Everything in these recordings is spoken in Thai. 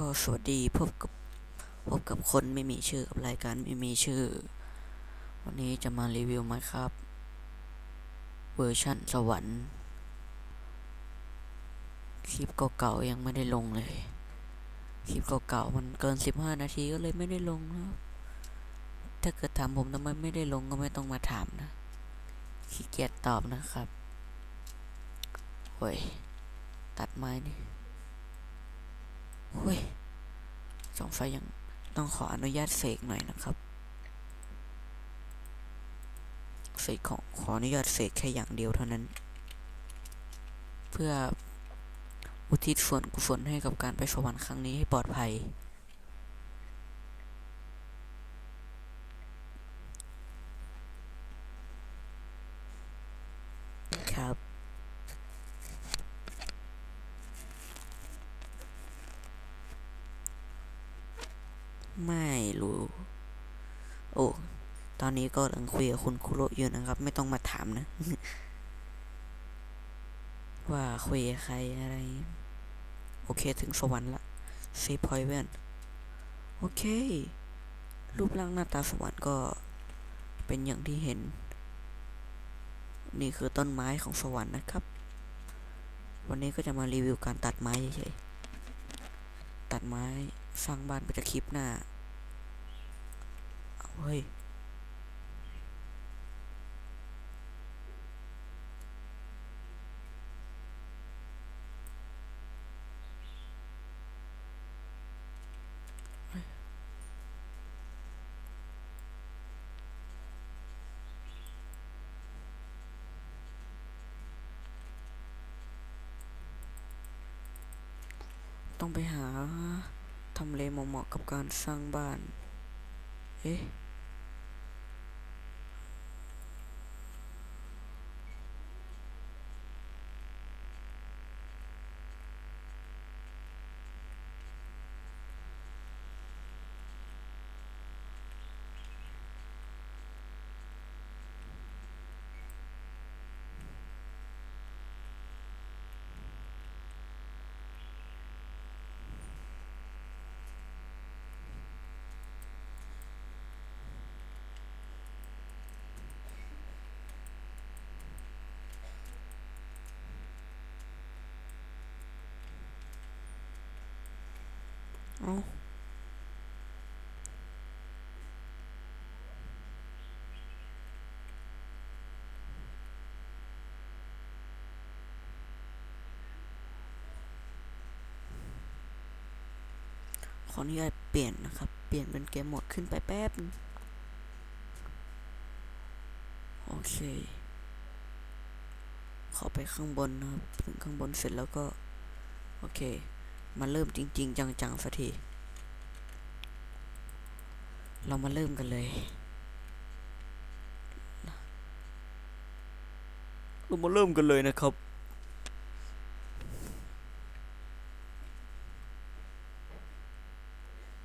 ก็สวัสดีพบกับพบกับคนไม่มีชื่อกับรายการไม่มีชื่อ วันนี้จะมารีวิวมาครับ เวอร์ชั่นสวรรค์ คลิปเก่าๆยังไม่ได้ลงเลย คลิปเก่าๆมันเกิน 15 นาทีก็เลยไม่ได้ลงนะถ้าเกิดถามผมทำไมไม่ได้ลงก็ไม่ต้องมาถามนะขี้เกียจตอบนะครับโอ้ยตัดไม้นี่ เฮ้ยสองไฟยังต้องขออนุญาตเสกหน่อยนะครับ เสกของขออนุญาตเสกแค่อย่างเดียวเท่านั้น เพื่ออุทิศส่วนกุศลให้กับการไปสวรรค์ครั้งนี้ให้ปลอดภัย ครับ ไม่รู้ โอ้ ตอนนี้ก็กำลังคุยกับคุณคุโรอยู่นะครับ ไม่ต้องมาถามนะ ว่าคุยกับใครอะไร โอเคถึงสวรรค์ละเซฟพอยเวนโอเค รูปร่างหน้าตาสวรรค์ก็เป็นอย่างที่เห็น นี่คือต้นไม้ของสวรรค์นะครับ วันนี้ก็จะมารีวิวการตัดไม้เฉยๆตัดไม้ สร้างบ้านไปจะคลิปหน้าเอาเฮ้ยต้องไปหา ทำเลเหมาะกับการสร้างบ้าน เอ๊ะ เอาขออนุญาตเปลี่ยนนะครับ เปลี่ยนเป็นเกมโหมดขึ้นไปแป๊บโอเค ขอไปข้างบนนะครับ ถึงข้างบนเสร็จแล้วก็ โอเค มาเริ่มจริง ๆ จังๆสักที เรามาเริ่มกันเลยเรามาเริ่มกันเลยนะครับ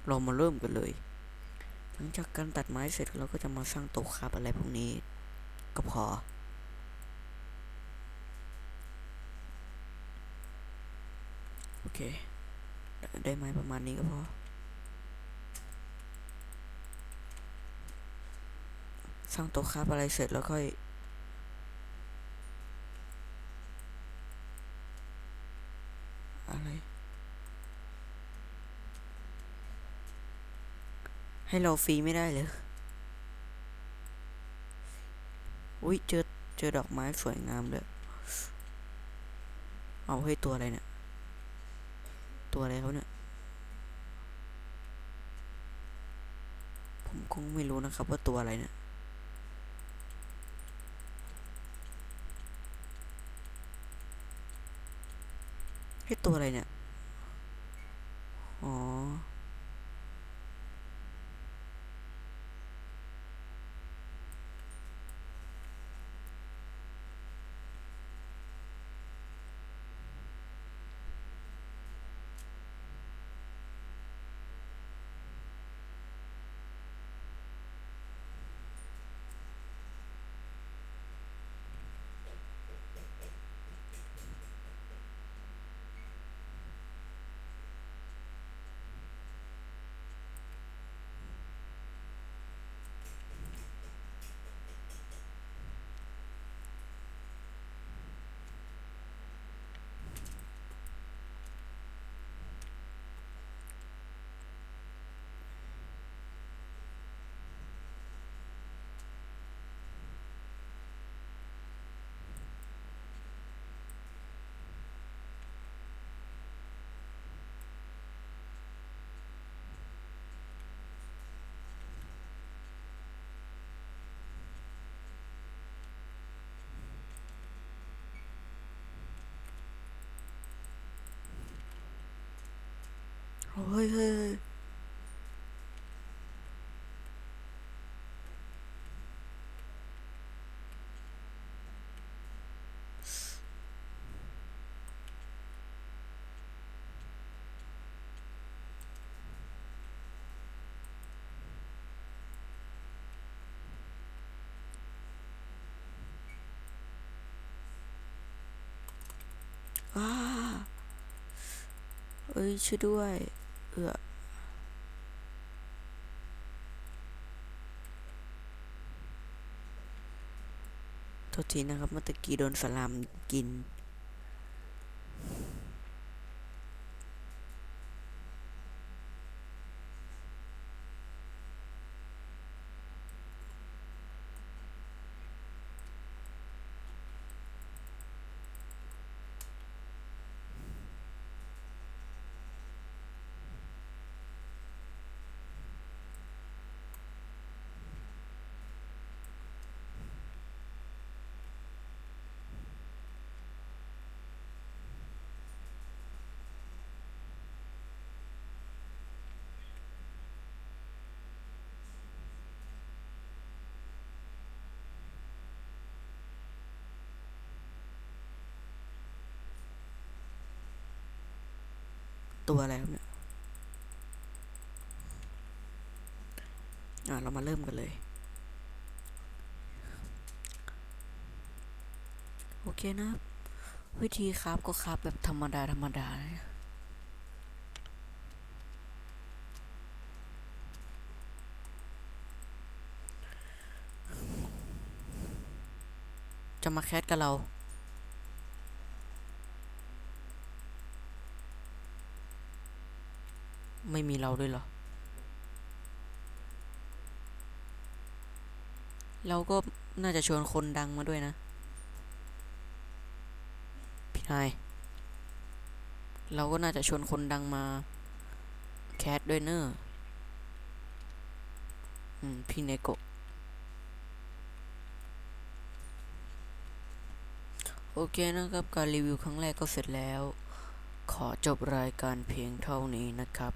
เรามาเริ่มกันเลย หลังจากการตัดไม้เสร็จเราก็จะมาสร้างโต๊ะคราบอะไรพวกนี้ ก็พอ โอเค ได้ไหมประมาณนี้ก็พอ สร้างโต๊ะคราบอะไรเสร็จแล้วค่อยอะไร ให้เราฟรีไม่ได้เลยอุ้ยเจอเจอดอกไม้สวยงามเลย เอาให้ตัวอะไรเนี่ย ตัวอะไรเขาเนี่ย ผมคงไม่รู้นะครับว่าตัวอะไรเนี่ยให้ตัวอะไรเนี่ย อ๋อ โเฮ้ยเฮ้ยเฮ้ยอ้าเอ้ยช่วยด้วย เอือโทษทีนะครับเมื่อตะกี้โดนสลามกิน ตัวอะไรเนี่ยอะ เรามาเริ่มกันเลย โอเคนะ วิธีครับก็ครับแบบธรรมดา ธรรมดาเลยจะมาแคสกับเรา ไม่มีเราด้วยเหรอ เราก็น่าจะชวนคนดังมาด้วยนะ พี่นาย เราก็น่าจะชวนคนดังมา แคสด้วยเนอะอืม พี่เนโกะโอเคนะครับ การรีวิวครั้งแรกก็เสร็จแล้ว ขอจบรายการเพียงเท่านี้นะครับ